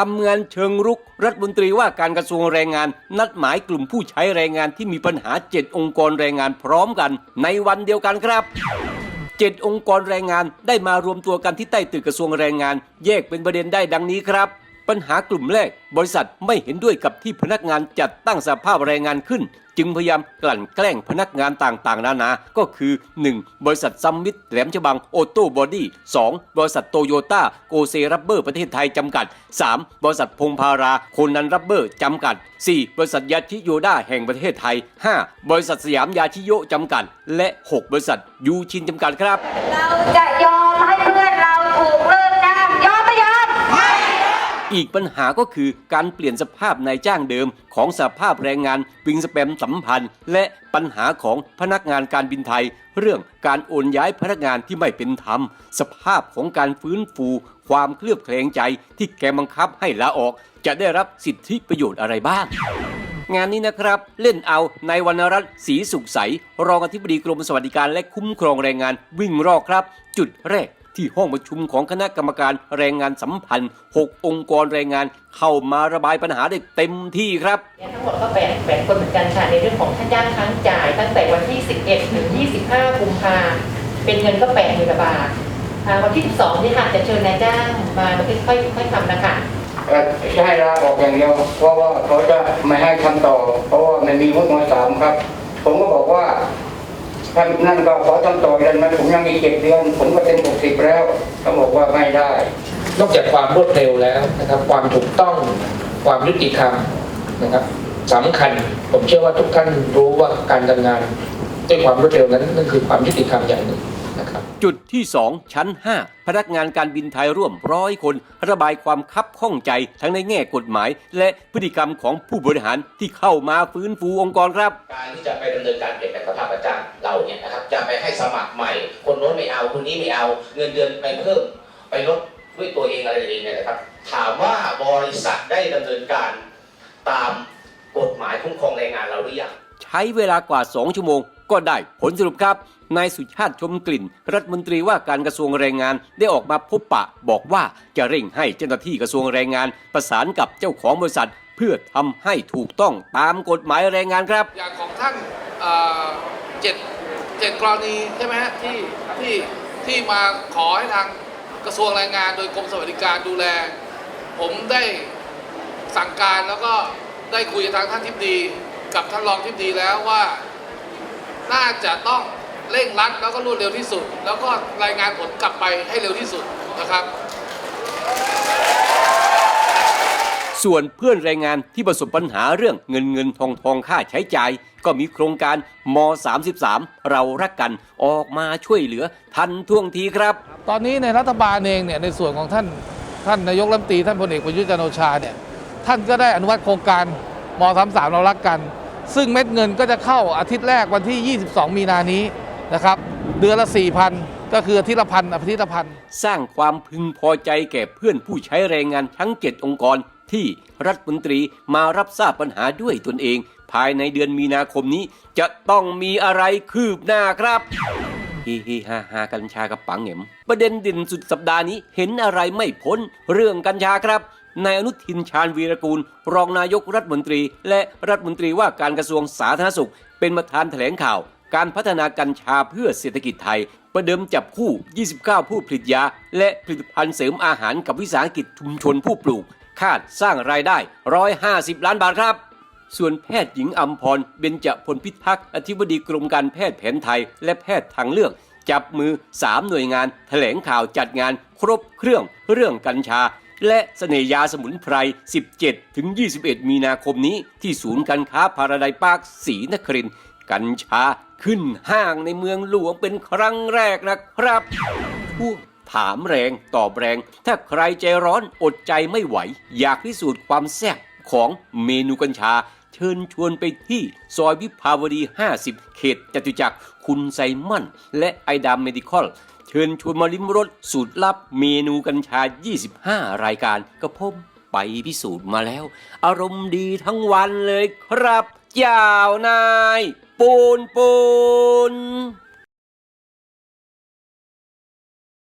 ทำงานเชิงรุก รัฐมนตรีว่าการกระทรวงแรงงาน นัดหมายกลุ่มผู้ใช้แรงงานที่มีปัญหา 7 องค์กรแรงงานพร้อมกัน ในวันเดียวกันครับเจ็ดองค์กรแรงงานได้มารวมตัวกันที่ใต้ตึกกระทรวงแรงงาน แยกเป็นประเด็นได้ดังนี้ครับ ปัญหากลุ่มแรก บริษัทไม่เห็นด้วยกับที่พนักงานจัดตั้งสภาพแรงงานขึ้น จึงพยายามกลั่นแกล้งพนักงานต่างๆ นานา ก็คือ 1. บริษัทซัมมิตแหลมฉบังโอโต้บอดี้ 2. บริษัทโตโยต้าโกเซรับเบอร์ประเทศไทยจำกัด 3. บริษัทพงพาราโคนันรับเบอร์จำกัด 4. บริษัทยาชิโยด้าแห่งประเทศไทย 5. บริษัทสยามยาชิโยจำกัด และ 6 บริษัทยูชินจำกัดครับ เราจะยอมให้เพื่อนเราถูกเลิกจ้างยอมไม่ยอม อีกปัญหาก็คือการเปลี่ยนสภาพนายจ้างเดิม ของสภาพแรงงานวิงสแปมสัมพันธ์ และปัญหาของพนักงานการบินไทย เรื่องการโอนย้ายพนักงานที่ไม่เป็นธรรม สภาพของการฟื้นฟู ความเคลือบแคลงใจที่แกบังคับให้ลาออก จะได้รับสิทธิประโยชน์อะไรบ้างงานนี้นะครับ เล่นเอาในยวรรณรัตน์ศรีสุขใส รองอธิบดีกรมสวัสดิการและคุ้มครองแรงงานวิ่งรอกครับ จุดแรก ที่ห้องประชุมของคณะกรรมการแรงงานสัมพันธ์ 6 องค์กรแรงงานเข้ามาระบายปัญหาได้เต็มที่ครับเนี่ยทั้งหมดก็แบ่งแบ่งคนเหมือนกันค่ะในเรื่องของค่าจ้างค้างจ่าย ตั้งแต่วันที่ 11 ถึง 25 กุมภาเป็นเงินก็8ปดหมื่นบาทอ่าวันที่ 12 นี่ค่ะจะเชิญนายจ้างมามาค่อยๆค่อยๆทำนะคะ เอ่อจะให้ลาออกอย่างเดียวเพราะว่าเขาจะไม่ให้ทำต่อ เพราะว่ามันมีวุฒิมสามครับผมก็บอกว่า ท่านนั่นก็ขอต้องต่อเดือนไหมผมยังมีเจ็ดเดือนผมก็เป็นหกสิบแล้วเขาบอกว่าไม่ได้ นอกจากความรวดเร็วแล้วนะครับ ความถูกต้องความยุติธรรมนะครับสำคัญผมเชื่อว่าทุกท่านรู้ว่าการทำงานด้วยความรวดเร็วนั้นนั่นคือความยุติธรรมอย่างหนึ่ง จุดที่ 2 ชั้น 5 พนักงานการบินไทยร่วมร้อยคน ระบายความคับข้องใจทั้งในแง่กฎหมาย และพฤติกรรมของผู้บริหารที่เข้ามาฟื้นฟูองค์กรครับ การที่จะไปดำเนินการเปลี่ยนแปลงสภาพประจ้างเราเนี่ยนะครับจะไปให้สมัครใหม่ คนโน้นไม่เอาคนนี้ไม่เอาเงินเดือนไปเพิ่ม ไปลดด้วยตัวเองอะไรเองเนี่ยนะครับ ถามว่าบริษัทได้ดำเนินการตามกฎหมายคุ้มครองแรงงานเราหรือยัง ใช้เวลากว่า 2 ชั่วโมง ก็ได้ผลสรุปครับ นายสุชาติชมกลิ่น รัฐมนตรีว่าการกระทรวงแรงงานได้ออกมาพบปะ บอกว่าจะเร่งให้เจ้าหน้าที่กระทรวงแรงงาน ประสานกับเจ้าของบริษัท เพื่อทำให้ถูกต้องตามกฎหมายแรงงานครับ อย่างของท่านเจ็ดเจ็ดกรณีใช่ไหมฮะที่ที่ที่มาขอให้ทางกระทรวงแรงงานโดยกรมสวัสดิการดูแล ผมได้สั่งการแล้วก็ได้คุยกับทางท่านทิบดี กับท่านรองทิบดีแล้วว่า น่าจะต้องเร่งรัดแล้วก็รวดเร็วที่สุด แล้วก็รายงานผลกลับไปให้เร็วที่สุดนะครับ ส่วนเพื่อนแรงงานที่ประสบปัญหาเรื่องเงินเงินทองทองค่าใช้จ่าย ก็มีโครงการม 33 เรารักกันออกมาช่วยเหลือทันท่วงทีครับ ตอนนี้ในรัฐบาลเองเนี่ยในส่วนของท่านท่านนายกรัฐมนตรีท่านพลเอกประยุทธ์จันทร์โอชาเนี่ยท่านก็ได้อนุมัติโครงการม 33 เรารักกัน ซึ่งเม็ดเงินก็จะเข้าอาทิตย์แรกวันที่ 22 มีนานี้นะครับ เดือนละ 4,000 ก็คืออาทิตย์ละพันอาทิตย์ละพันสร้างความพึงพอใจแก่เพื่อนผู้ใช้แรงงานทั้ง 7 องค์กรที่รัฐมนตรีมารับทราบปัญหาด้วยตนเอง ภายในเดือนมีนาคมนี้จะต้องมีอะไรคืบหน้าครับฮีฮีฮาฮากัญชากับปังเหงมประเด็นด่นสุดสัปดาห์นี้เห็นอะไรไม่พ้นเรื่องกัญชาครับ นายอนุทินชาญวีรกูล รองนายกรัฐมนตรี และรัฐมนตรีว่าการกระทรวงสาธารณสุข เป็นประธานแถลงข่าว การพัฒนากัญชาเพื่อเศรษฐกิจไทย ประเดิมจับคู่ 29 ผู้ผลิตยา และผลิตภัณฑ์เสริมอาหารกับวิสาหกิจชุมชนผู้ปลูก คาดสร้างรายได้ 150 ล้านบาทครับส่วนแพทย์หญิงอัมพร เบญจพลพิทักษ์ อธิบดีกรมการแพทย์แผนไทย และแพทย์ทางเลือก จับมือ 3 หน่วยงาน แถลงข่าวจัดงาน ครบเครื่องเรื่องกัญชา และเสน่ยาสมุนไพร 17ถึง21 มีนาคมนี้ที่ศูนย์การค้าพาราไดปาร์คศรีนครินกัญชาขึ้นห้างในเมืองหลวงเป็นครั้งแรกนะครับพวกถามแรงตอบแรง ถ้าใครใจร้อนอดใจไม่ไหว อยากพิสูจน์ความแซ่บของเมนูกัญชา เชิญชวนไปที่ซอยวิภาวดี 50 เขตจตุจักร คุณไซมอน และไอดามเมดิคอล เชิญชวนมาลิ้มรสสูตรลับเมนูกัญชา 25 รายการกระพมไปพิสูจน์มาแล้ว อารมณ์ดีทั้งวันเลยครับ เจ้านาย ปูนปูน